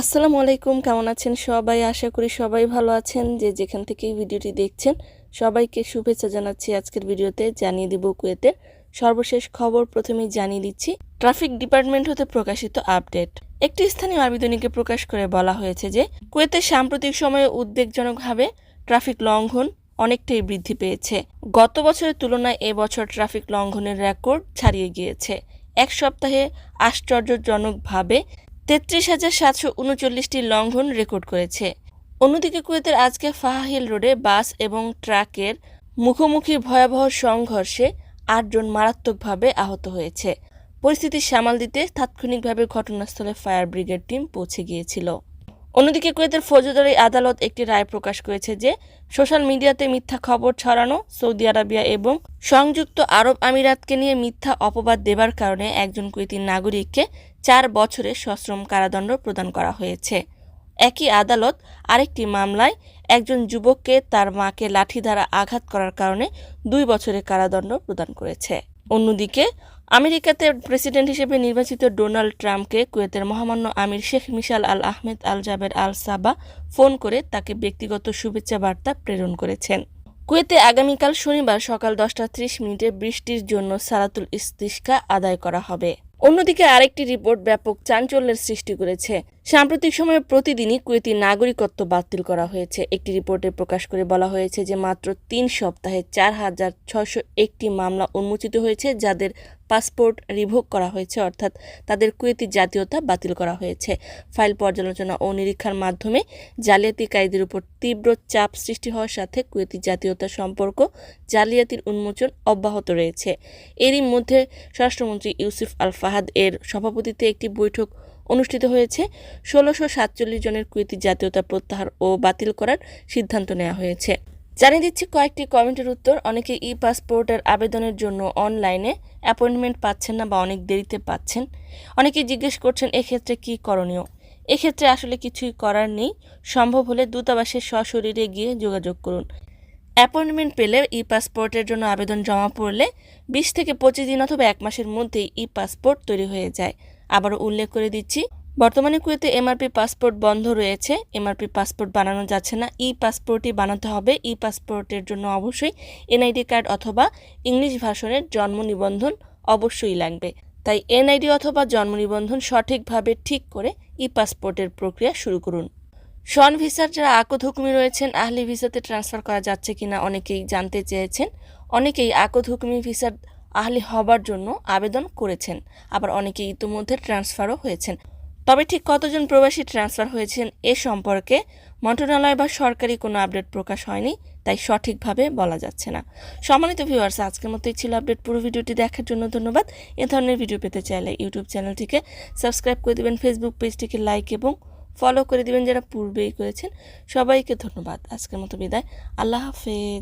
আসসালামু আলাইকুম, কেমন আছেন সবাই? আশা করি সবাই ভালো আছেন। যে যেখান থেকে ভিডিওটি দেখছেন, সবাইকে শুভেচ্ছা জানাচ্ছি আজকের ভিডিওতে। জানিয়ে দিব কুয়েতে। সর্বশেষ খবর প্রথমেই জানিয়ে দিচ্ছি, ট্রাফিক ডিপার্টমেন্ট হতে প্রকাশিত আপডেট। একটি স্থানীয় আবেদনীকে প্রকাশ করে বলা হয়েছে যে, কুয়েতে সাম্প্রতিক সময়ে উদ্বেগজনকভাবে ট্রাফিক লঙ্ঘন অনেকটাই বৃদ্ধি পেয়েছে। গত বছরের তুলনায় এবছর ট্রাফিক লঙ্ঘনের রেকর্ড ছাড়িয়ে গিয়েছে। এক সপ্তাহে আশ্চর্যজনকভাবে তেত্রিশ হাজার সাতশো উনচল্লিশটি লঙ্ঘন রেকর্ড করেছে। অন্যদিকে কুয়েতের আজকে ফাহাহিল রোডে বাস এবং ট্রাকের মুখোমুখি ভয়াবহ সংঘর্ষে আটজন মারাত্মকভাবে আহত হয়েছে। পরিস্থিতি সামাল দিতে তাৎক্ষণিকভাবে ঘটনাস্থলে ফায়ার ব্রিগেড টিম পৌঁছে গিয়েছিল। অন্যদিকে কুয়েতের ফৌজদারি আদালত একটি রায় প্রকাশ করেছে যে, সোশ্যাল মিডিয়াতে মিথ্যা খবর ছড়ানো সৌদি আরবিয়া এবং সংযুক্ত আরব আমিরাতকে নিয়ে মিথ্যা অপবাদ দেবার কারণে একজন কুয়েতি নাগরিককে চার বছরের সশ্রম কারাদণ্ড প্রদান করা হয়েছে। একই আদালত আরেকটি মামলায় একজন যুবককে তার মাকে লাঠি দ্বারা আঘাত করার কারণে দুই বছরের কারাদণ্ড প্রদান করেছে। অন্যদিকে, আমেরিকাতে প্রেসিডেন্ট হিসেবে নির্বাচিত ডোনাল্ড ট্রাম্পকে কুয়েতের মহামান্য Amir Sheikh Mishal Al Ahmad Al Jaber Al Sabah phone করে তাকে ব্যক্তিগত শুভেচ্ছা বার্তা প্রেরণ করেছেন। কুয়েতে আগামীকাল শনিবার সকাল দশটা ত্রিশ মিনিটে বৃষ্টির জন্য সালাতুল ইস্তিস্কা আদায় করা হবে। অন্যদিকে আরেকটি রিপোর্ট ব্যাপক চাঞ্চল্যের সৃষ্টি করেছে। সাম্প্রতিক সময়ে প্রতিদিনই কুয়েতি নাগরিকত্ব বাতিল করা হয়েছে। একটি রিপোর্টে প্রকাশ করে বলা হয়েছে যে মাত্র তিন সপ্তাহে চার হাজার ছশো একটি মামলা উন্মোচিত হয়েছে, যাদের পাসপোর্ট রিভোক করা হয়েছে, অর্থাৎ তাদের কুয়েতি জাতীয়তা বাতিল করা হয়েছে। ফাইল পর্যালোচনা ও নিরীক্ষার মাধ্যমে জালিয়াতি জালিয়াতিকারীদের উপর তীব্র চাপ সৃষ্টি হওয়ার সাথে কুয়েতি জাতীয়তা সম্পর্ক, জালিয়াতির উন্মোচন অব্যাহত রয়েছে। এরই মধ্যে স্বরাষ্ট্রমন্ত্রী ইউসুফ আল ফাহাদ এর সভাপতিত্বে একটি বৈঠক অনুষ্ঠিত হয়েছে। ষোলোশো সাতচল্লিশ জনের কুয়েতি জাতীয়তা প্রত্যাহার ও বাতিল করার সিদ্ধান্ত নেওয়া হয়েছে। জানিয়ে দিচ্ছি কয়েকটি কমেন্টের উত্তর। অনেকে ই পাসপোর্টের আবেদনের জন্য অনলাইনে অ্যাপয়েন্টমেন্ট পাচ্ছেন না বা অনেক দেরিতে পাচ্ছেন। অনেকে জিজ্ঞেস করছেন, এক্ষেত্রে কী করণীয়? এক্ষেত্রে আসলে কিছুই করার নেই। সম্ভব হলে দূতাবাসের সশরীরে গিয়ে যোগাযোগ করুন। অ্যাপয়েন্টমেন্ট পেলে ই পাসপোর্টের জন্য আবেদন জমা পড়লে বিশ থেকে পঁচিশ দিন অথবা এক মাসের মধ্যেই ই পাসপোর্ট তৈরি হয়ে যায়। আবারও উল্লেখ করে দিচ্ছি, বর্তমানে কুয়েতে এমআরপি পাসপোর্ট বন্ধ রয়েছে, এমআরপি পাসপোর্ট বানানো যাচ্ছে না, ই পাসপোর্টই বানাতে হবে, ই পাসপোর্টের জন্য অবশ্যই এনআইডি কার্ড অথবা ইংলিশ ভাষণের জন্ম নিবন্ধন অবশ্যই লাগবে। তাই এনআইডি অথবা জন্ম নিবন্ধন সঠিকভাবে ঠিক করে ই পাসপোর্টের প্রক্রিয়া শুরু করুন। শন ভিসার যারা আকদ হুকুমি রয়েছেন, আহলি ভিসাতে ট্রান্সফার করা যাচ্ছে কিনা অনেকেই জানতে চেয়েছেন। অনেকেই আকদ হুকুমি ভিসার আহলি হবার জন্য আবেদন করেছেন। আবার অনেকে ইতিমধ্যে ট্রান্সফারও হয়েছেন। তবে ঠিক কতজন প্রবাসী ট্রান্সফার হয়েছেন এ সম্পর্কে মন্ত্রণালয় বা সরকারি কোনো আপডেট প্রকাশ হয়নি, তাই সঠিকভাবে বলা যাচ্ছে না। সম্মানিত ভিউয়ার্স, আজকের মতোই ছিল আপডেট। পুরো ভিডিওটি দেখার জন্য ধন্যবাদ। এ ধরনের ভিডিও পেতে চাইলে ইউটিউব চ্যানেলটিকে সাবস্ক্রাইব করে দেবেন, ফেসবুক পেজটিকে লাইক এবং ফলো করে দিবেন যারা পূর্বেই করেছেন। সবাইকে ধন্যবাদ। আজকের মতো বিদায়। আল্লাহ হাফেজ।